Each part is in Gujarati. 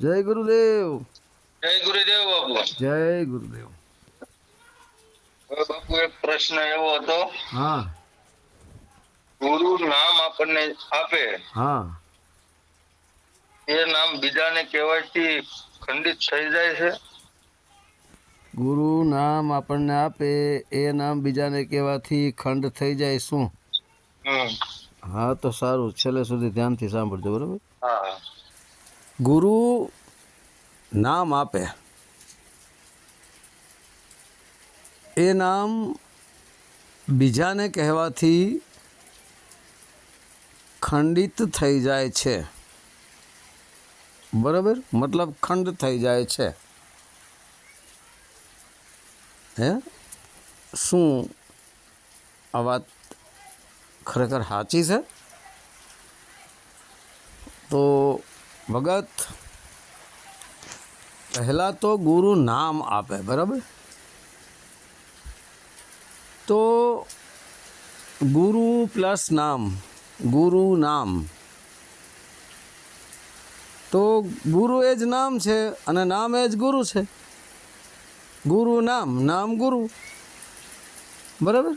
જય ગુરુદેવ. જય ગુરુદેવ બાપુ. જય ગુરુદેવ. બાપુ એક પ્રશ્ન એવો હતો. હા. ગુરુ નામ આપણને આપે. હા. એ નામ બીજાને કહેવાથી ખંડિત થઈ જાય છે. ગુરુ નામ આપણને આપે એ નામ બીજાને કહેવાથી ખંડ થઈ જાય શું? હા તો સારું. છેલ્લે સુધી ધ્યાનથી સાંભળજો બરોબર? હા. ગુરુ નામ આપે. એ નામ બીજાને કહેવાથી ખંડિત થઈ જાય છે. બરાબર? મતલબ ખંડ થઈ જાય છે. હે? શું આ વાત ખરેખર સાચી છે? તો ભગત, પહેલાં તો ગુરુ નામ આપે, બરાબર? તો ગુરુ પ્લસ નામ, ગુરુ નામ. તો ગુરુ એ જ નામ છે અને નામ એ જ ગુરુ છે. ગુરુ નામ નામ ગુરુ. બરાબર?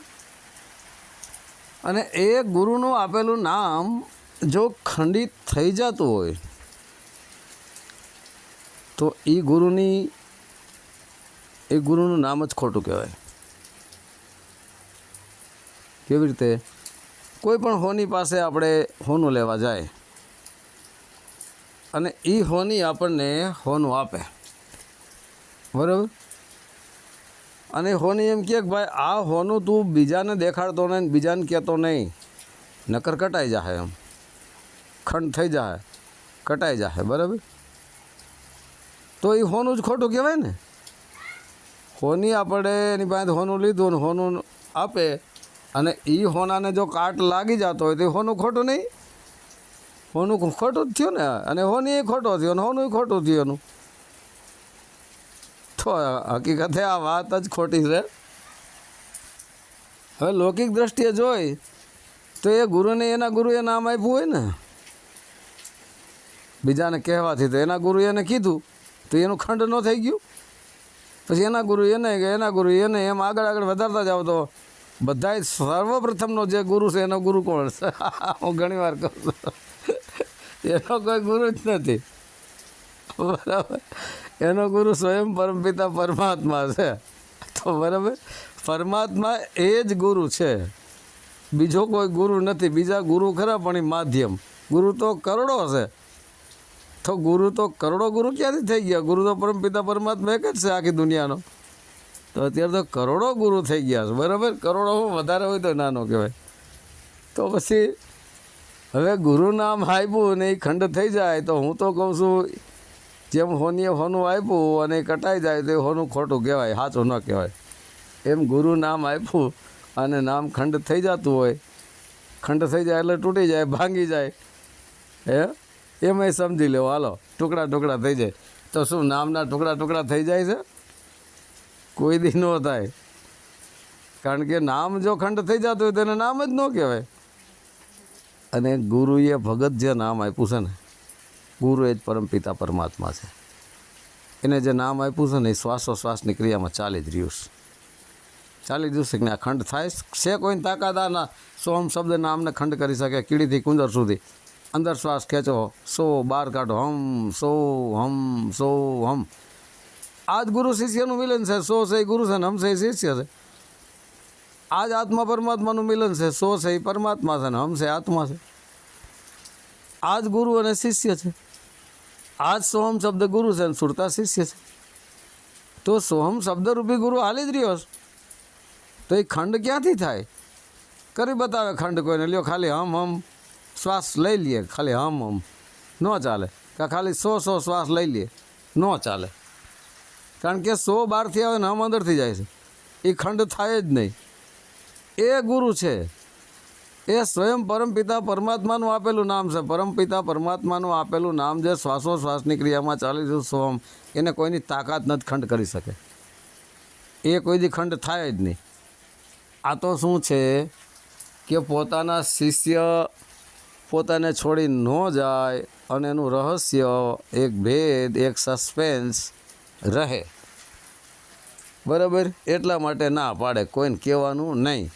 અને એ ગુરુનું આપેલું નામ જો ખંડિત થઈ જતું હોય તો એ ગુરુની, એ ગુરુનું નામ જ ખોટું કહેવાય. કેવી રીતે? કોઈ પણ હોની પાસે આપણે હોનું લેવા જાય અને એ હોની આપણને હોનું આપે. બરાબર? અને હોની એમ કહે કે ભાઈ, આ હોનું તું બીજાને દેખાડતો નહીં, બીજાને કહેતો નહીં. નકર કટાઈ જાહે એમ. ખંડ થઈ જાય કટાઈ જાહે, બરાબર? તો એ હોનું જ ખોટું કહેવાય ને. હોની આપણે એની પાસે હોનું લીધું ને હોનું આપે અને એ હોનાને જો કાટ લાગી જતો હોય તો હોનું ખોટું નહીં. હોનું ખોટું જ થયું ને. અને હોની એ ખોટો થયો ને હોનું ખોટું થયું એનું તો હકીકતે આ વાત જ ખોટી છે. હવે લૌકિક દ્રષ્ટિએ જોઈ તો એ ગુરુને એના ગુરુએ નામ આપ્યું હોય ને. બીજાને કહેવાથી તો એના ગુરુએ એને કીધું. તો એનું ખંડ ન થઈ ગયું? પછી એના ગુરુ એને કે, એના ગુરુ એને એમ આગળ આગળ વધારતા જાઓ તો બધાય સર્વપ્રથમનો જે ગુરુ છે એનો ગુરુ કોણ છે? હું ઘણી વાર કહું છું. એનો કોઈ ગુરુ જ નથી. બરાબર? એનો ગુરુ સ્વયં પરમપિતા પરમાત્મા છે. તો બરાબર? પરમાત્મા એ જ ગુરુ છે. બીજો કોઈ ગુરુ નથી. બીજા ગુરુ ખરા પણ એ માધ્યમ. ગુરુ તો કરોડો છે. તો ગુરુ તો કરોડો ગુરુ ક્યાંથી થઈ ગયા? ગુરુ તો પરમપિતા પરમાત્મા એક જ છે આખી દુનિયાનો. તો અત્યારે તો કરોડો ગુરુ થઈ ગયા છે. બરાબર? કરોડો વધારે હોય તો નાનો કહેવાય. તો પછી હવે ગુરુ નામ આપ્યું ને એ ખંડ થઈ જાય તો હું તો કહું છું, જેમ હોનીએ હોનું આપ્યું અને કટાઈ જાય તો એ હોનું ખોટું કહેવાય, સાચું ન કહેવાય. એમ ગુરુ નામ આપ્યું અને નામ ખંડ થઈ જતું હોય. ખંડ થઈ જાય એટલે તૂટી જાય, ભાંગી જાય. હે? એમાંય સમજી લેવો હાલો, ટુકડા ટુકડા થઈ જાય. તો શું, નામના ટુકડા ટુકડા થઈ જાય છે? કોઈ દી ન થાય. કારણ કે નામ જો ખંડ થઈ જતું હોય તો એને નામ જ ન કહેવાય. અને ગુરુએ ભગત જે નામ આપ્યું છે ને, ગુરુ એ જ પરમપિતા પરમાત્મા છે. એને જે નામ આપ્યું છે ને, એ શ્વાસોશ્વાસની ક્રિયામાં ચાલી જ રહ્યું છે. ચાલી જ રહ્યું છે આ ખંડ થાય છે? કોઈને તાકાત? આ ના સોમ શબ્દ નામને ખંડ કરી શકે, કીડીથી કુંદર સુધી. અંદર શ્વાસ ખેંચો. સો બહાર કાઢો. હમ, સો હમ સો, હમ. આ જ ગુરુ શિષ્યનું મિલન છે. સો છે ગુરુ છે ને હમ છે શિષ્ય છે. આ જ આત્મા પરમાત્માનું મિલન છે. સો છે એ પરમાત્મા છે ને હમ છે આત્મા છે. આ જ ગુરુ અને શિષ્ય છે. આ જ સોહમ શબ્દ ગુરુ છે અને સુરતા શિષ્ય છે. તો સોહમ શબ્દરૂપી ગુરુ હાલી જ રહ્યો તો એ ખંડ ક્યાંથી થાય? કરી બતાવે ખંડ કોઈને. લ્યો ખાલી હમ હમ. શ્વાસ લઈ લઈએ ખાલી હમ હમ. ન ચાલે. કે ખાલી સો સો શ્વાસ લઈ લઈએ ન ચાલે. કારણ કે સો બહારથી આવે ને હમ અંદરથી જાય છે. એ ખંડ થાય જ નહીં. એ ગુરુ છે. એ સ્વયં પરમપિતા પરમાત્માનું આપેલું નામ છે. પરમપિતા પરમાત્માનું આપેલું નામ જે શ્વાસોશ્વાસની ક્રિયામાં ચાલી રહ્યું સોમ, એને કોઈની તાકાત નથી ખંડ કરી શકે. એ કોઈ દી ખંડ થાય જ નહીં. આ તો શું છે કે પોતાના શિષ્ય પોતાને છોડી ન જાય અને એનું રહસ્ય, એક ભેદ, એક સસ્પેન્સ રહે. બરાબર? એટલા માટે ના પાડે, કોઈને કહેવાનું નહીં.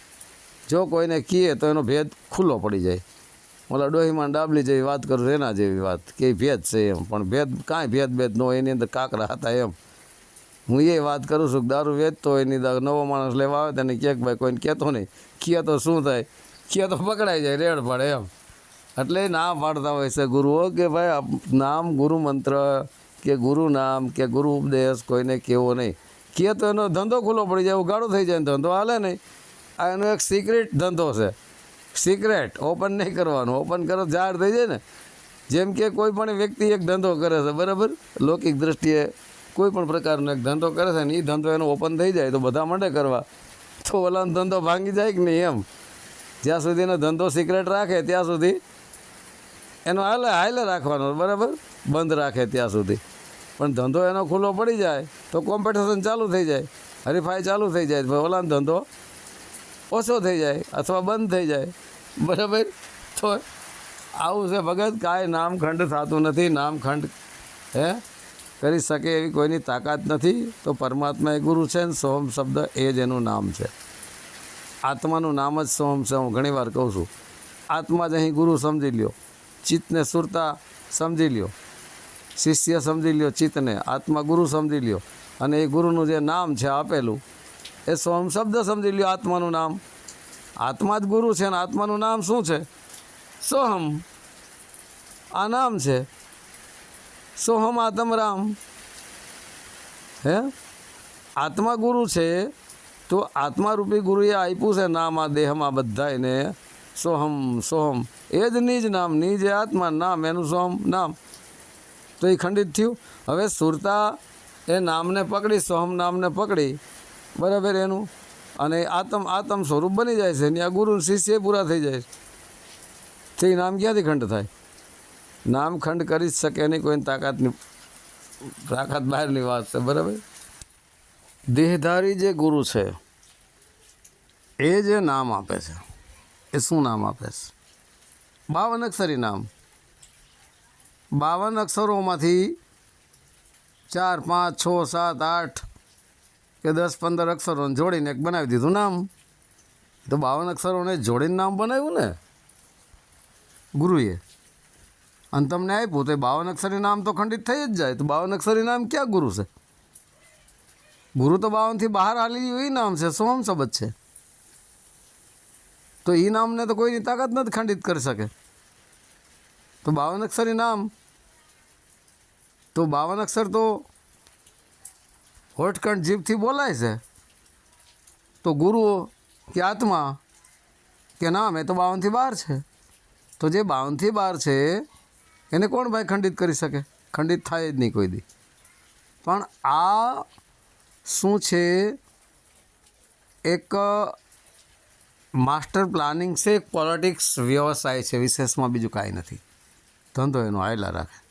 જો કોઈને કહીએ તો એનો ભેદ ખુલ્લો પડી જાય. ઓલા ડોહીમાં ડાબલી જેવી વાત કરું, રેના જેવી વાત. કે ભેદ છે એમ, પણ ભેદ, કાંઈ ભેદ ભેદ ન હોય, એની અંદર કાંકરા હતા એમ. હું એ વાત કરું છું કે દારૂ વેચતો હોય, એની નવો માણસ લેવા આવે તેને કહે ભાઈ કોઈને કહેતો નહીં. કહે તો શું થાય? કહે તો પકડાઈ જાય, રેડ પડે એમ. એટલે ના પાડતા હોય છે ગુરુઓ કે ભાઈ નામ ગુરુ મંત્ર કે ગુરુ નામ કે ગુરુ ઉપદેશ કોઈને કેવો નહીં. કે તો એનો ધંધો ખુલ્લો પડી જાય ઉગાડો થઈ જાય ધંધો હાલે નહીં. આ એનો એક સિક્રેટ ધંધો છે. સિક્રેટ ઓપન નહીં કરવાનું. ઓપન કરો, જાહેર થઈ જાય ને. જેમ કે કોઈ પણ વ્યક્તિ એક ધંધો કરે છે, બરાબર? લૌકિક દ્રષ્ટિએ કોઈ પણ પ્રકારનો એક ધંધો કરે છે ને એ ધંધો એનો ઓપન થઈ જાય તો બધા માટે કરવા. તો ઓલાનો ધંધો ભાંગી જાય કે નહીં એમ? જ્યાં સુધી એનો ધંધો સિક્રેટ રાખે, ત્યાં સુધી એનો હાલે હાલે રાખવાનો, બરાબર? બંધ રાખે ત્યાં સુધી. પણ ધંધો એનો ખુલ્લો પડી જાય, તો કોમ્પિટિશન ચાલુ થઈ જાય. હરીફાઈ ચાલુ થઈ જાય ઓલાનો ધંધો ઓછો થઈ જાય અથવા બંધ થઈ જાય. બરાબર? તો આવું છે ભગત, કાંઈ નામખંડ થતું નથી, નામખંડ, હે? કરી શકે એવી કોઈની તાકાત નથી, તો પરમાત્મા એ ગુરુ છે ને, સોમ શબ્દ એ જ એનું નામ છે. આત્માનું નામ જ સોમ છે, હું ઘણીવાર કહું છું. આત્મા જ અહીં ગુરુ સમજી લ્યો. ચિત્તને સુરતા સમજી લ્યો. શિષ્ય સમજી લ્યો ચિત્તને, આત્મા ગુરુ સમજી લ્યો. અને એ ગુરુનું જે નામ છે આપેલું, એ સોહમ શબ્દ સમજી લ્યો આત્માનું નામ. આત્મા જ ગુરુ છે અને આત્માનું નામ શું છે? સોહમ. આ નામ છે. સોહમ આત્મ રામ. હે? આત્મા ગુરુ છે તો આત્મારૂપી ગુરુએ આપ્યું છે નામ આ દેહમાં બધાને સોહમ સોહમ. એ જ નિજ નામ, નિજ આત્મા, નામ, એનું સોહમ, નામ. તો એ ખંડિત થયું. હવે સુરતા એ નામને પકડી, સોહમ નામને પકડી. બરાબર એનું. અને આત્મ આત્મ સ્વરૂપ બની જાય છે. અને આ ગુરુ શિષ્ય પૂરા થઈ જાય છે. તે નામ ક્યાંથી ખંડ થાય? નામ ખંડ કરી જ શકે નહીં કોઈની તાકાતની, તાકાત બહારની વાત છે. બરાબર? દેહધારી જે ગુરુ છે, એ જે નામ આપે છે. એ શું નામ આપે છે? બાવન અક્ષરી નામ. બાવન અક્ષરોમાંથી ચાર, પાંચ, છ, સાત, આઠ કે દસ, પંદર અક્ષરોને જોડીને એક બનાવી દીધું. નામ? તો બાવન અક્ષરોને જોડીને નામ બનાવ્યું ને? ગુરુએ. અને તમને આપ્યું તો એ બાવન અક્ષરી નામ તો ખંડિત થઈ જ જાય. તો બાવન અક્ષરી નામ ક્યાં ગુરુ છે? ગુરુ તો બાવનથી બહાર હાલી એ નામ છે, સોમ શબ્દ છે. તો એ નામને તો કોઈની તાકાત નથી ખંડિત કરી શકે. તો બાવન અક્ષર નામ. તો બાવન અક્ષર તો હોઠકંઠ જીભથી બોલાય છે. તો ગુરુઓ, કે આત્મા, કે નામ, એ તો બાવનથી બહાર છે. તો જે બાવનથી બહાર છે, એને કોણ ભાઈ ખંડિત કરી શકે? ખંડિત થાય જ નહીં કોઈ દી. પણ આ શું છે? એક માસ્ટર પ્લાનિંગ છે, પોલિટિક્સ વ્યવસાય છે, વિશેષમાં બીજું કાંઈ નથી. ધંધો એનો આયલા રાખે.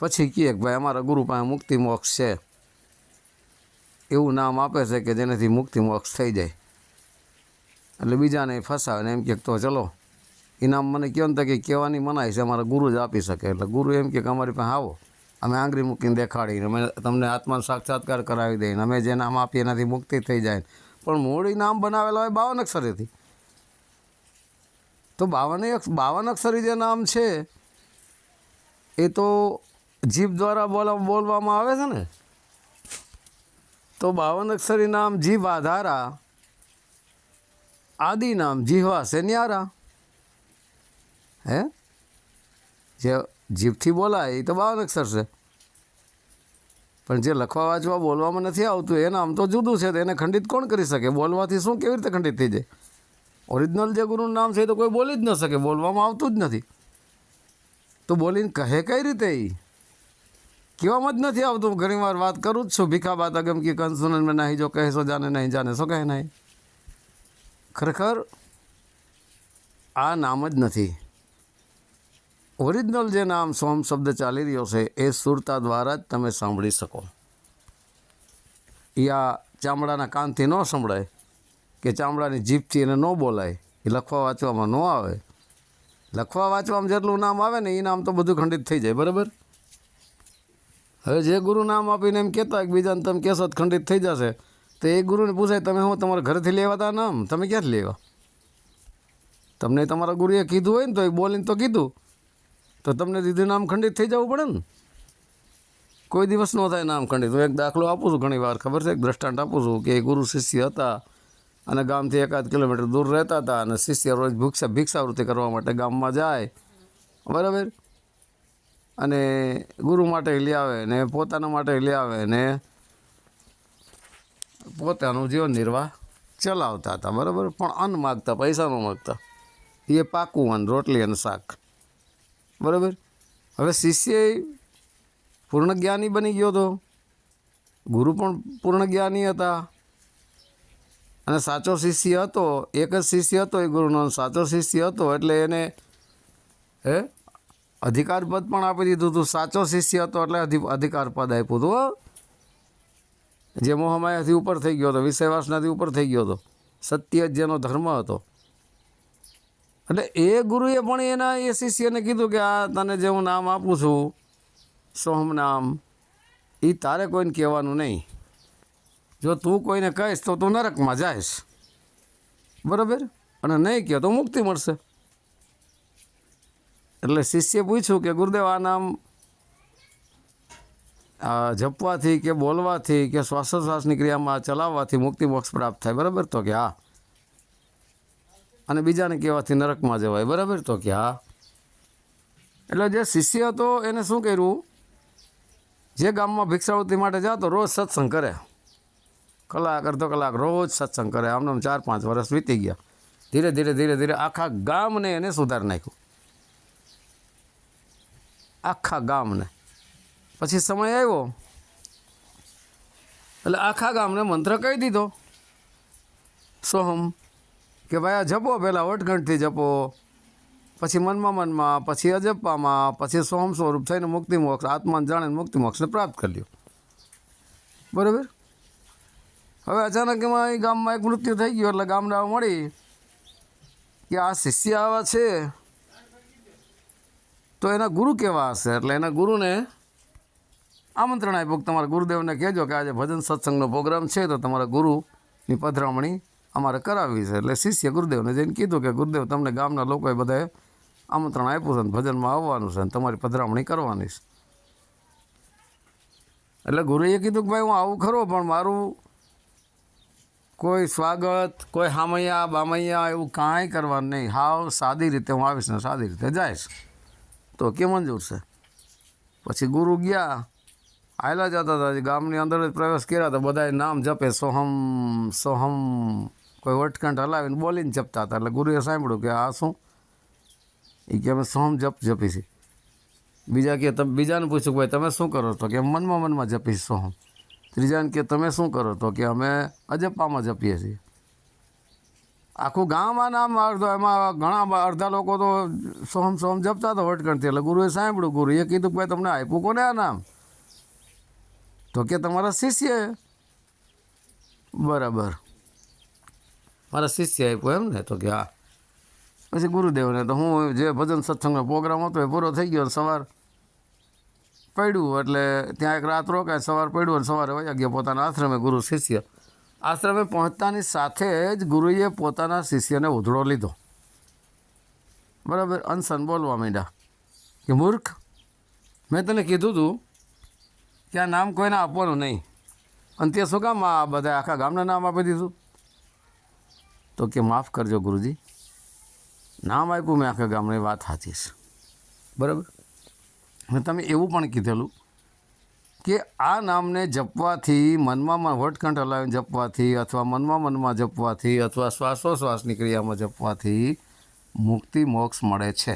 પછી કહે ભાઈ અમારા ગુરુ પાસે મુક્તિ મોક્ષ છે. એવું નામ આપે છે કે જેનાથી મુક્તિ મોક્ષ થઈ જાય. એટલે બીજાને ફસાવે ને એમ કે તો ચલો ઇનામ મને કહો ને કે કહેવાની મનાય છે, અમારા ગુરુ જ આપી શકે. એટલે ગુરુ એમ કે અમારી પાસે આવો. અમે આંગળી મૂકીને દેખાડીને, અમે તમને આત્મા સાક્ષાત્કાર કરાવી દઈને અમે જે નામ આપીએ એનાથી મુક્તિ થઈ જાય પણ મૂળ નામ બનાવેલા હોય બાવન અક્ષરેથી. તો બાવન બાવન અક્ષરી જે નામ છે, એ તો જીભ દ્વારા બોલા, બોલવામાં આવે છે ને? તો બાવન અક્ષરી નામ જીભ આધારા, આદિ નામ જીહવા સેન્યારા. હે? જે જીભથી બોલાય એ તો બાવન અક્ષર છે. પણ જે લખવા વાંચવા બોલવામાં નથી આવતું, એને આમ તો જુદું છે, તો એને ખંડિત કોણ કરી શકે? બોલવાથી શું કેવી રીતે ખંડિત થઈ જાય? ઓરિજિનલ જે ગુરુનું નામ છે એ તો કોઈ બોલી જ ન શકે, બોલવામાં આવતું જ નથી. તો બોલીને કહે કઈ રીતે એ કહેવામાં જ નથી આવતું ઘણી વાર વાત કરું જ છું, ભીખા બાત અગમ કે કંસુનન મેં નહીં, જો કહેશો જાને નહીં જાને શું કહે નહીં. ખરેખર આ નામ જ નથી. ઓરિજિનલ જે નામ સોમ શબ્દ ચાલી રહ્યો છે, એ સુરતા દ્વારા જ તમે સાંભળી શકો. આ ચામડાના કાનથી ન સંભળાય કે ચામડાની જીભથી એને ન બોલાય, એ લખવા વાંચવામાં ન આવે. લખવા વાંચવામાં જેટલું નામ આવે ને એ નામ તો બધું ખંડિત થઈ જાય, બરાબર? હવે જે ગુરુ નામ આપીને એમ કહેતા કે બીજાને તમે કહેશો ખંડિત થઈ જશે. તો એ ગુરુને પૂછાય, તમે હું તમારા ઘરેથી લેવા હતા નામ? તમે ક્યાંથી લેવા? તમને તમારા ગુરુએ કીધું હોય ને તો એ બોલીને તો કીધું. તો તમને દીધું નામ ખંડિત થઈ જવું પડે ને? કોઈ દિવસ ન થાય નામ ખંડિત. હું એક દાખલો આપું છું ઘણી વાર, ખબર છે? એક દ્રષ્ટાંત આપું છું કે ગુરુ શિષ્ય હતા અને ગામથી એકાદ કિલોમીટર દૂર રહેતા હતા અને શિષ્ય રોજ ભિક્ષા, ભિક્ષાવૃત્તિ કરવા માટે ગામમાં જાય. બરાબર? અને ગુરુ માટે લઈ આવે ને, પોતાના માટે લઈ આવે ને પોતાનું જીવન નિર્વાહ ચલાવતા હતા. બરાબર? પણ અન્ન માગતા, પૈસા ન માગતા. એ પાકું અન્ન, રોટલી અને શાક. બરાબર? હવે શિષ્ય પૂર્ણ જ્ઞાની બની ગયો હતો ગુરુ પણ પૂર્ણ જ્ઞાની હતા. અને સાચો શિષ્ય હતો, એક જ શિષ્ય હતો એ ગુરુનો સાચો શિષ્ય હતો એટલે એને, હે? અધિકાર પદ પણ આપી દીધું હતું સાચો શિષ્ય હતો એટલે અધિકાર પદ આપ્યું હતું. જે મોહમાયાથી ઉપર થઈ ગયો હતો, વિષયવાસનાથી ઉપર થઈ ગયો હતો. સત્ય જેનો ધર્મ હતો. એટલે એ ગુરુએ પણ એના એ શિષ્યને કીધું કે આ તને જે હું નામ આપું છું, સોહમ નામ એ તારે કોઈને કહેવાનું નહીં. જો તું કોઈને કહીશ તો તું નરકમાં જાઈશ બરાબર? અને નહીં કહે તો મુક્તિ મળશે. એટલે શિષ્ય પૂછ્યું કે ગુરુદેવ, આ નામ જપવાથી કે બોલવાથી કે શ્વાસોશ્વાસની ક્રિયામાં ચલાવવાથી મુક્તિ મોક્ષ પ્રાપ્ત થાય? બરાબર? તો કે હા. અને બીજાને કહેવાથી નરકમાં જવાય. બરાબર તો કે હા. એટલે જે શિષ્ય હતો એને શું કર્યું? જે ગામમાં ભિક્ષાવૃત્તિ માટે જાતો રોજ સત્સંગ કરે. કલાક, અડધો કલાક રોજ સત્સંગ કરે. આમને આમ ચાર, પાંચ વર્ષ વીતી ગયા. ધીરે ધીરે ધીરે ધીરે આખા ગામને એને સુધાર નાખ્યું. આખા ગામને. પછી સમય આવ્યો. એટલે આખા ગામને મંત્ર કહી દીધો. સોહમ કે ભાઈ આ જપો પહેલાં વટગંઠથી જપો, પછી મનમાં મનમાં, પછી અજપ્પામાં પછી સોમ સ્વરૂપ થઈને મુક્તિ મોક્ષ, આત્માને જાણીને મુક્તિ મોક્ષને પ્રાપ્ત કરી લ્યો. બરાબર? હવે અચાનક એમાં એ ગામમાં એક મૃત્યુ થઈ ગયું, એટલે ગામડા મળી કે આ શિષ્ય આવા છે. તો એના ગુરુ કેવા હશે? એટલે એના ગુરુને આમંત્રણ આપ્યું તમારા ગુરુદેવને કહેજો કે આજે ભજન સત્સંગનો પ્રોગ્રામ છે, તો તમારા ગુરુની પધરામણી અમારે કરાવવી છે. એટલે શિષ્ય ગુરુદેવને જઈને કીધું કે, ગુરુદેવ, તમને ગામના લોકોએ બધાએ આમંત્રણ આપ્યું છે ને ભજનમાં આવવાનું છે ને તમારી પધરામણી કરવાની છે. એટલે ગુરુએ કીધું કે, ભાઈ, હું આવું ખરો, પણ મારું કોઈ સ્વાગત, કોઈ હામૈયા, બામૈયા એવું કાંઈ કરવાનું નહીં. હાવ સાદી રીતે હું આવીશ ને સાદી રીતે જઈશ. તો કે મંજૂર છે. પછી ગુરુ ગયા. આવેલા જતા હતા. ગામની અંદર જ પ્રવેશ કર્યા તો બધાએ નામ જપે, સોહમ સોહમ. કોઈ વટકંઠ હલાવીને બોલીને જપતા હતા. એટલે ગુરુએ સાંભળ્યું કે આ શું? એ કે અમે સોમ જપ જપી છીએ બીજા કે તમે, બીજાને પૂછ્યું કે ભાઈ, તમે શું કરો તો કે મનમાં મનમાં જપી સોમ. ત્રીજાને કે તમે શું કરો તો? કે અમે અજપ્પામાં જપીએ છીએ. આખું ગામ આ નામ અડધો, એમાં ઘણા અડધા લોકો તો સોમ સોમ જપતા હતા વટકણથી એટલે ગુરુએ સાંભળ્યું, ગુરુએ કીધું કે ભાઈ, તમને આપ્યું કોને આ નામ? તો કે તમારા શિષ્ય. બરાબર. મારા શિષ્ય આપ્યો એમ ને તો કે હા. પછી ગુરુદેવને તો હું જે ભજન સત્સંગનો પ્રોગ્રામ હતો એ પૂરો થઈ ગયો સવાર પડ્યું, એટલે ત્યાં એક રાત રોકાય, સવાર પડ્યું અને સવારે વયા ગયા પોતાના આશ્રમે ગુરુ શિષ્ય. આશ્રમે પહોંચતાની સાથે જ ગુરુએ પોતાના શિષ્યને ઉધડો લીધો. બરાબર અનસન બોલવા માંડ્યા કે, મૂર્ખ, મેં તને કીધું હતું કે આ નામ કોઈને આપવાનું નહીં. અને તે શું કામ આ બધા આખા ગામના નામ આપી દીધું? તો કે માફ કરજો ગુરુજી. નામ આપ્યું મેં આખા ગામની વાત સાચી છે. બરાબર? મેં તમે એવું પણ કીધેલું કે આ નામને જપવાથી મનમાં વટકંઠ હલાવીને જપવાથી અથવા મનમાં મનમાં જપવાથી અથવા શ્વાસોશ્વાસની ક્રિયામાં જપવાથી મુક્તિ, મોક્ષ મળે છે.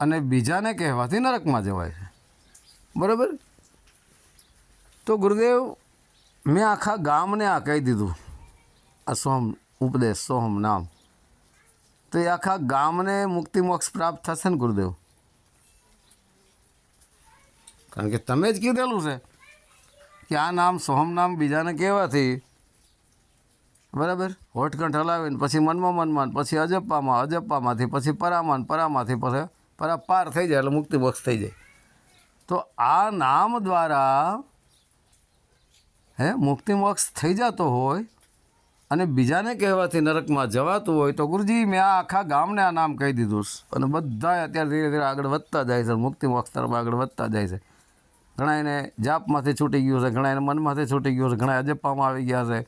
અને બીજાને કહેવાથી નરકમાં જવાય છે. બરાબર? તો ગુરુદેવ, મેં આખા ગામને આ કહી દીધું. આ સોહમ ઉપદેશ સોહમ નામ તો એ આખા ગામને મુક્તિ મોક્ષ પ્રાપ્ત થશે ને, ગુરુદેવ? કારણ કે તમે જ કીધેલું છે કે આ નામ સોહમ નામ બીજાને કહેવાથી. બરાબર? હોઠકંઠ હલાવીને પછી મનમાં મનમાં પછી અજપ્પામાં, અજપ્પામાંથી પછી પરામાન પરામાંથી પછી પરા પાર થઈ જાય, એટલે મુક્તિ મોક્ષ થઈ જાય. તો આ નામ દ્વારા, હે, મુક્તિ મોક્ષ થઈ જતો હોય અને બીજાને કહેવાથી નરકમાં જવાતું હોય તો ગુરુજી, મેં આ આખા ગામને આ નામ કહી દીધું. અને બધા અત્યારે ધીરે ધીરે આગળ વધતા જાય છે, મુક્તિ મોક્ષ તરફ આગળ વધતા જાય છે. ઘણા એને જાપમાંથી છૂટી ગયું છે, ઘણા એને મનમાંથી છૂટી ગયું છે, ઘણા અજપ્પામાં આવી ગયા છે,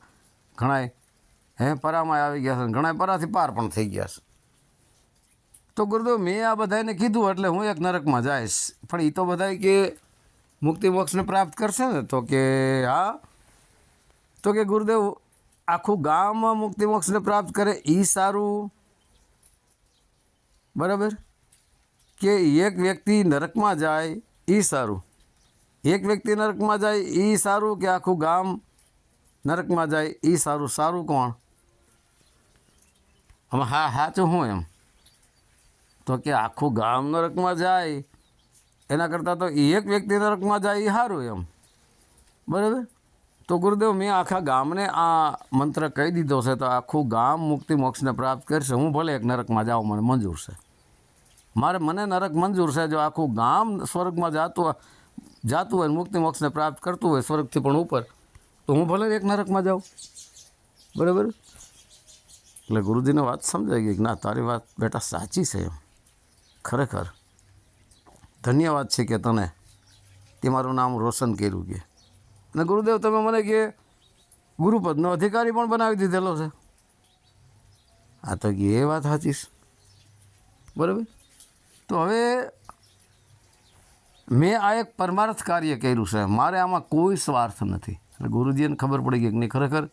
ઘણા હે પરામાં આવી ગયા છે, ઘણા પરાથી પાર પણ થઈ ગયા છે. તો ગુરુદેવ, મેં આ બધાને કીધું એટલે હું એક નરકમાં જઈશ. પણ એ તો બધા કે મુક્તિ મોક્ષને પ્રાપ્ત કરશે ને? તો કે, હા. તો કે ગુરુદેવ આખું ગામ મુક્તિ મોક્ષને પ્રાપ્ત કરે એ સારું. બરાબર? કે એક વ્યક્તિ નરકમાં જાય એ સારું. એક વ્યક્તિ નરકમાં જાય એ સારું કે આખું ગામ નરકમાં જાય એ સારું. સારું કોણ? આમાં હા સાચું હું એમ. તો કે આખું ગામ નરકમાં જાય, એના કરતાં તો એક વ્યક્તિ નરકમાં જાય એ સારું એમ. બરાબર? તો ગુરુદેવ, મેં આખા ગામને આ મંત્ર કહી દીધો છે, તો આખું ગામ મુક્તિ મોક્ષને પ્રાપ્ત કરશે. હું ભલે એક નરકમાં જાઉં, મને મંજૂર છે. મારે, મને નરક મંજૂર છે, જો આખું ગામ સ્વર્ગમાં જાતું જાતું હોય મુક્તિ મોક્ષને પ્રાપ્ત કરતું હોય સ્વર્ગથી પણ ઉપર, તો હું ભલે એક નરકમાં જાઉં. બરાબર? એટલે ગુરુજીને વાત સમજાઈ ગઈ કે ના, તારી વાત બેટા સાચી છે એમ. ખરેખર. ધન્યવાદ છે કે તને તે મારું નામ રોશન કર્યું કે. અને ગુરુદેવ, તમે મને કે ગુરુપદનો અધિકારી પણ બનાવી દીધેલો છે. આ તો એ વાત સાચી છે. બરાબર? તો હવે મેં આ એક પરમાર્થ કાર્ય કર્યું છે. મારે આમાં કોઈ સ્વાર્થ નથી. એટલે ગુરુજીને ખબર પડી ગઈ કે નહીં, ખરેખર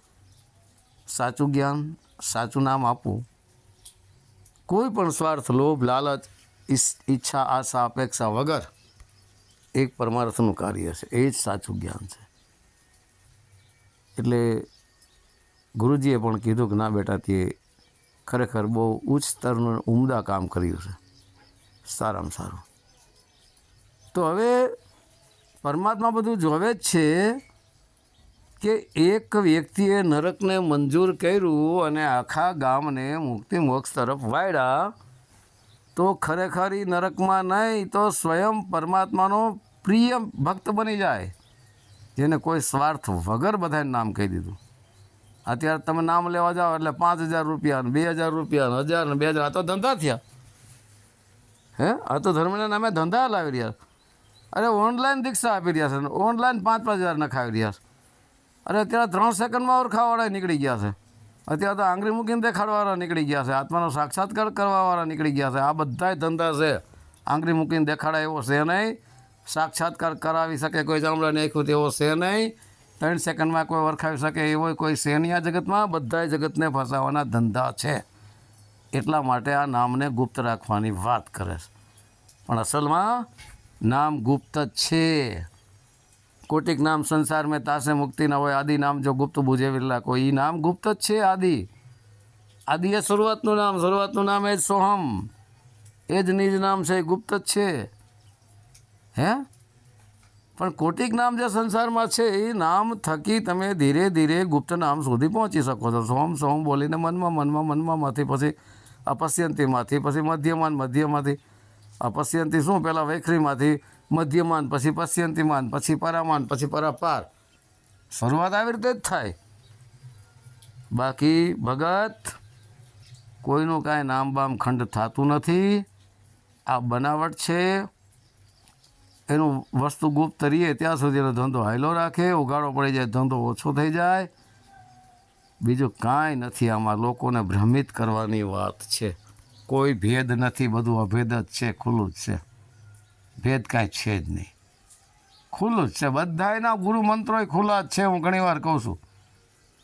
સાચું જ્ઞાન, સાચું નામ આપવું, કોઈ પણ સ્વાર્થ, લોભ, લાલચ ઈચ્છા, આશા, અપેક્ષા વગર એક પરમાર્થનું કાર્ય છે. એ જ સાચું જ્ઞાન છે. એટલે ગુરુજીએ પણ કીધું કે, ના બેટા, તે ખરેખર બહુ ઉચ્ચ સ્તરનું ઉમદા કામ કર્યું છે. સારામાં સારું. તો હવે પરમાત્મા બધું જોવે જ છે કે એક વ્યક્તિએ નરકને મંજૂર કર્યું અને આખા ગામને મુક્તિ મોક્ષ તરફ વાળ્યા, તો ખરેખર નરકમાં નહીં, તો સ્વયં પરમાત્માનો પ્રિય ભક્ત બની જાય. જેને કોઈ સ્વાર્થ વગર બધાને નામ કહી દીધું. અત્યારે તમે નામ લેવા જાઓ એટલે પાંચ હજાર રૂપિયા બે હજાર રૂપિયા હજાર ને બે હજાર, આ તો ધંધા થયા. હે? આ તો ધર્મના નામે ધંધા લાવી રહ્યા અરે ઓનલાઈન દીક્ષા આપી રહ્યા છે ઓનલાઈન પાંચ પાંચ હજાર નખાવી રહ્યા છે. અરે અત્યારે ત્રણ સેકન્ડમાં ઓળખાવાળા નીકળી ગયા છે. અત્યારે તો આંગળી મૂકીને દેખાડવાવાળા નીકળી ગયા છે. આત્માનો સાક્ષાત્કાર કરવાવાળા નીકળી ગયા છે. આ બધાય ધંધા છે. આંગળી મૂકીને દેખાડાય એવો છે નહીં. સાક્ષાત્કાર કરાવી શકે, કોઈ જામડા નાખ્યું તેવો છે નહીં. ત્રણ સેકન્ડમાં કોઈ ઓળખાવી શકે એવો કોઈ છે નહીં આ જગતમાં. બધાય જગતને ફસાવાના ધંધા છે. એટલા માટે આ નામને ગુપ્ત રાખવાની વાત કરે છે. પણ અસલમાં નામ ગુપ્ત છે. કોટિક નામ સંસાર મેં તાસે મુક્તિ ન હોય. આદિ નામ જો ગુપ્ત બુઝેવેલા કોઈ. એ નામ ગુપ્ત જ છે આદિ. આદિ એ શરૂઆતનું નામ. શરૂઆતનું નામ એ જ સોહમ. એ જ નિજ નામ છે, એ ગુપ્ત જ છે. હે? પણ કોટિક નામ જે સંસારમાં છે, એ નામ થકી તમે ધીરે ધીરે ગુપ્ત નામ સુધી પહોંચી શકો છો. સોમ સોમ બોલીને મનમાં મનમાં, મનમાંમાંથી પછી અપસ્યંતીમાંથી, પછી મધ્યમાન, મધ્યમાંથી, અપસ્યંતી શું? પહેલાં વૈખરીમાંથી, મધ્યમાન, પછી પશ્યંતીમાન પછી પરામાન, પછી પરાપાર. શરૂઆત આવી રીતે જ થાય. બાકી ભગત કોઈનું કાંઈ નામ બામ ખંડ થતું નથી. આ બનાવટ છે. એનું વસ્તુ ગુપ્ત રહીએ ત્યાં સુધી એનો ધંધો હાયલો રાખે ઉગાડો પડી જાય, ધંધો ઓછો થઈ જાય. બીજું કાંઈ નથી, આમાં લોકોને ભ્રમિત કરવાની વાત છે. કોઈ ભેદ નથી, બધું અભેદ જ છે, ખુલ્લું જ છે. ભેદ કાંઈ છે જ નહીં. ખુલ્લું જ છે. બધાયના ગુરુ મંત્રો ખુલ્લા જ છે, હું ઘણીવાર કહું છું.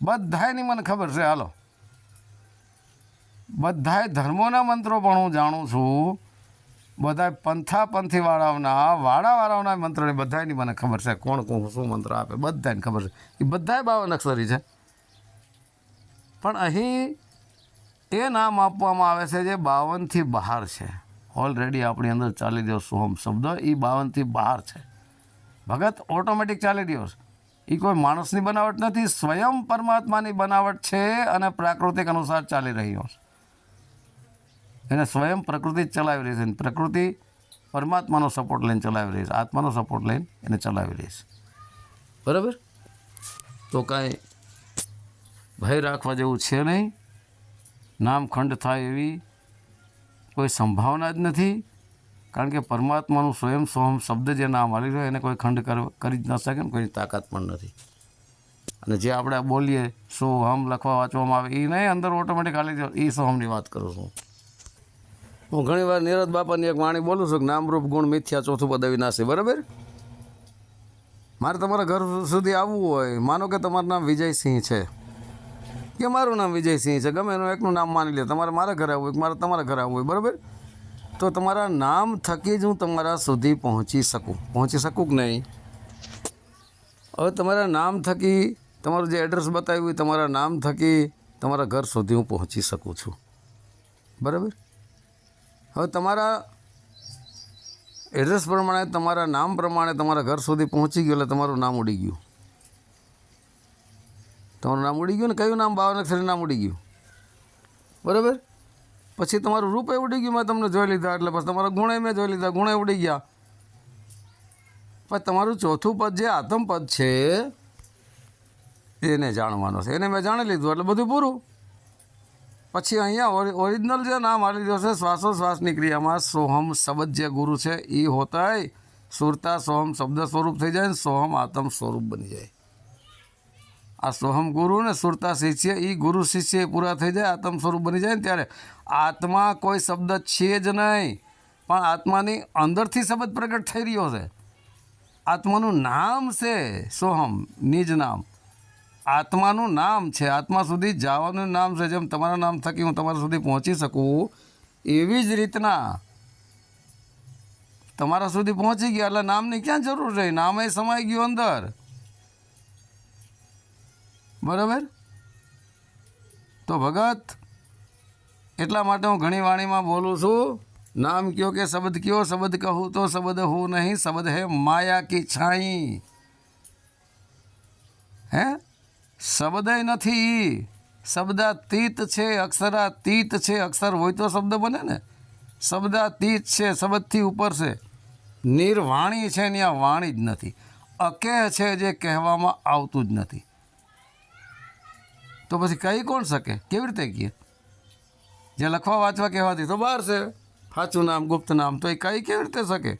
બધાયની મને ખબર છે, હાલો. બધાય ધર્મોના મંત્રો પણ હું જાણું છું. બધા પંથા પંથીવાળાઓના વાળાવાળાઓના મંત્રોને બધાયની મને ખબર છે. કોણ કોણ શું મંત્ર આપે બધાને ખબર છે. એ બધાય બાવન અક્ષરી છે. પણ અહીં એ નામ આપવામાં આવે છે જે બાવનથી બહાર છે. ઓલરેડી આપણી અંદર ચાલી રહ્યો સોહમ શબ્દ એ બાવનથી બહાર છે. ભગત ઓટોમેટિક ચાલી રહ્યો એ કોઈ માણસની બનાવટ નથી, સ્વયં પરમાત્માની બનાવટ છે અને પ્રાકૃતિક અનુસાર ચાલી રહ્યો છે. એને સ્વયં પ્રકૃતિ જ ચલાવી રહી છે પ્રકૃતિ પરમાત્માનો સપોર્ટ લઈને ચલાવી રહી છે. આત્માનો સપોર્ટ લઈને એને ચલાવી રહી છે. બરાબર? તો કાંઈ ભય રાખવા જેવું છે નહીં. નામ ખંડ થાય એવી કોઈ સંભાવના જ નથી. કારણ કે પરમાત્માનું સ્વયં સ્વયં શબ્દ જે નામ હાલી રહ્યો, એને કોઈ ખંડ કર- જ ન શકે ને કોઈની તાકાત પણ નથી. અને જે આપણે બોલીએ સોહમ લખવા વાંચવામાં આવે એ નહીં, અંદર ઓટોમેટિક હાલી એ સોહમની વાત કરું છું હું ઘણીવાર નીરજ બાપાની એક વાણી બોલું છું કે નામરૂપ ગુણ મિથ્યા ચોથું પદ અવિનાશી, બરાબર? મારે તમારા ઘર સુધી આવવું હોય. માનો કે તમારું નામ વિજયસિંહ છે. કે મારું નામ વિજયસિંહ છે? ગમે એનું એકનું નામ માની લે. તમારે મારા ઘરે આવવું હોય મારે તમારા ઘરે આવવું હોય, બરાબર? તો તમારા નામ થકી જ હું તમારા સુધી પહોંચી શકું. પહોંચી શકું કે નહીં? હવે તમારા નામ થકી તમારું જે એડ્રેસ બતાવ્યું તમારા નામ થકી તમારા ઘર સુધી હું પહોંચી શકું છું. બરાબર? હવે તમારા એડ્રેસ પ્રમાણે, તમારા નામ પ્રમાણે તમારા ઘર સુધી પહોંચી ગયું એટલે તમારું નામ ઉડી ગયું. તમારું નામ ઉડી ગયું ને કયું નામ? બાવન અક્ષરી નામ ઉડી ગયું. બરાબર? પછી તમારું રૂપે ઉડી ગયું, મેં તમને જોઈ લીધા એટલે પછી તમારા ગુણે મેં જોઈ લીધા ગુણે ઉડી ગયા. પણ તમારું ચોથું પદ જે આતમ પદ છે, એને જાણવાનો છે. એને મેં જાણી લીધું એટલે બધું પૂરું. પછી અહીંયા ઓરિજિનલ જે નામ આવી રહ્યો છે શ્વાસોશ્વાસની ક્રિયામાં સોહમ શબ્દ જે ગુરુ છે એ હોતાય. સુરતા સોહમ શબ્દ સ્વરૂપ થઈ જાય ને સોહમ આત્મ સ્વરૂપ બની જાય. આ સોહમ ગુરુ ને સુરતા શિષ્ય એ ગુરુ શિષ્ય પૂરા થઈ જાય, આત્મ સ્વરૂપ બની જાય ને ત્યારે. આત્મા કોઈ શબ્દ છે જ નહીં, પણ આત્માની અંદરથી શબ્દ પ્રગટ થઈ રહ્યો છે. આત્માનું નામ છે સોહમ, નિજ નામ. આત્માનું નામ છે, આત્મા સુધી જવાનું નામ છે, જેમ તમારા નામ થકી હું તમારા સુધી પહોંચી શકું, એવી જ રીતના તમારા સુધી પહોંચી ગયા, એટલે નામની ક્યાં જરૂર રહી? નામે સમાઈ ગયું અંદર. બરાબર? તો ભગત, એટલા માટે હું ઘણી વાણીમાં બોલું છું, નામ કયો કે શબ્દ કયો? શબ્દ કહું તો શબ્દ હું નહીં, શબ્દ હે માયા કી છાઈ. હે? શબ્દ નથી. શબ્દાતીત છે, અક્ષરાતીત છે, અક્ષર હોય તો શબ્દ બને ને. શબ્દાતીત છે, શબ્દથી ઉપર છે. નિર્વાણી છે ને આ વાણી જ નથી. અકેહ છે જે કહેવામાં આવતું જ નથી. તો પછી કહી કોણ શકે? કેવી રીતે કહીએ જે લખવા વાંચવા કહેવાથી તો બહાર છે. સાચું નામ, ગુપ્ત નામ, તો એ કહી કેવી રીતે શકે?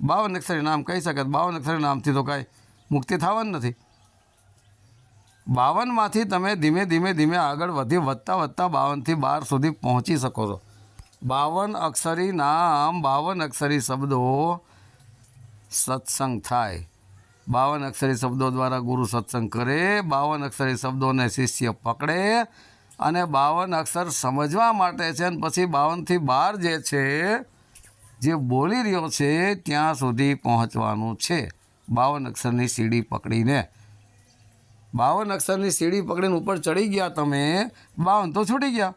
બાવન અક્ષરી નામ કહી શકે, બાવન અક્ષરી નામથી તો કાંઈ મુક્તિ થવાની નથી. બાવનમાંથી તમે ધીમે ધીમે ધીમે આગળ વધી વધતા વધતા બાવનથી બાર સુધી પહોંચી શકો છો. બાવન અક્ષરી નામ, બાવન અક્ષરી શબ્દો સત્સંગ થાય. બાવન અક્ષરી શબ્દો દ્વારા ગુરુ સત્સંગ કરે, બાવન અક્ષરી શબ્દોને શિષ્ય પકડે અને બાવન અક્ષર સમજવા માટે છે અને પછી બાવનથી બાર જે છે, જે બોલી રહ્યો છે, ત્યાં સુધી પહોંચવાનું છે. બાવન અક્ષરની સીડી પકડીને. બાવન અક્ષરની સીડી પકડીને ઉપર ચડી ગયા તમે, બાવન તો છૂટી ગયા.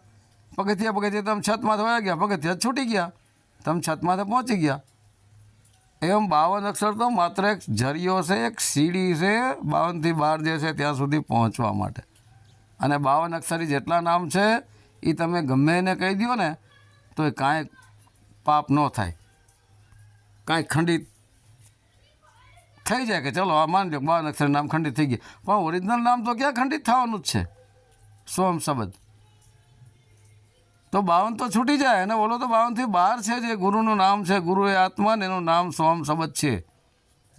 પગથિયા પગથિયા તમે છતમાં વયા ગયા, પગથિયા છૂટી ગયા. તમે છતમાં પહોંચી ગયા. એમ બાવન અક્ષર તો માત્ર એક ઝરિયો છે, એક સીડી છે, બાવનથી બાર જે છે ત્યાં સુધી પહોંચવા માટે. અને બાવન અક્ષરી જેટલા નામ છે એ તમે ગમે એને કહી દો ને, તો એ કાંઈ પાપ ન થાય. કાંઈ ખંડિત થઈ જાય કે ચલો આ માની લો બાવન અક્ષર નામ ખંડિત થઈ ગયા. પણ ઓરિજિનલ નામ તો ક્યાં ખંડિત થવાનું જ છે? સોમ શબ્દ. તો બાવન તો છૂટી જાય અને ઓલો તો બાવનથી બહાર છે જે ગુરુનું નામ છે ગુરુ એ આત્મા ને એનું નામ સોમ શબ્દ છે.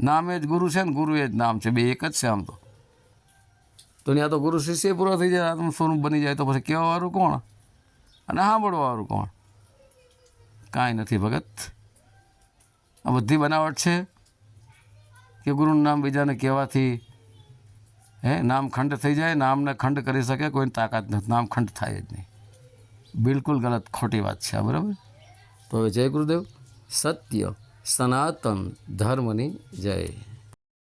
નામ એ જ ગુરુ છે ને ગુરુ એ જ નામ છે, બે એક જ છે આમ તો. તો ત્યાં તો ગુરુ શિષ્ય પૂરો થઈ જાય, આત્મ સ્વરૂપ બની જાય તો પછી કહેવાવાળું કોણ? અને સાંભળવાવાળું કોણ? કાંઈ નથી ભગત. આ બધી બનાવટ છે. કે ગુરુનું નામ બીજાને કહેવાથી, હે, નામ ખંડ થઈ જાય, નામને ખંડ કરી શકે, કોઈની તાકાત નથી, નામ ખંડ થાય જ નહીં. બિલકુલ ગલત, ખોટી વાત છે આ, બરાબર? તો જય ગુરુદેવ. સત્ય, સનાતન ધર્મની જય.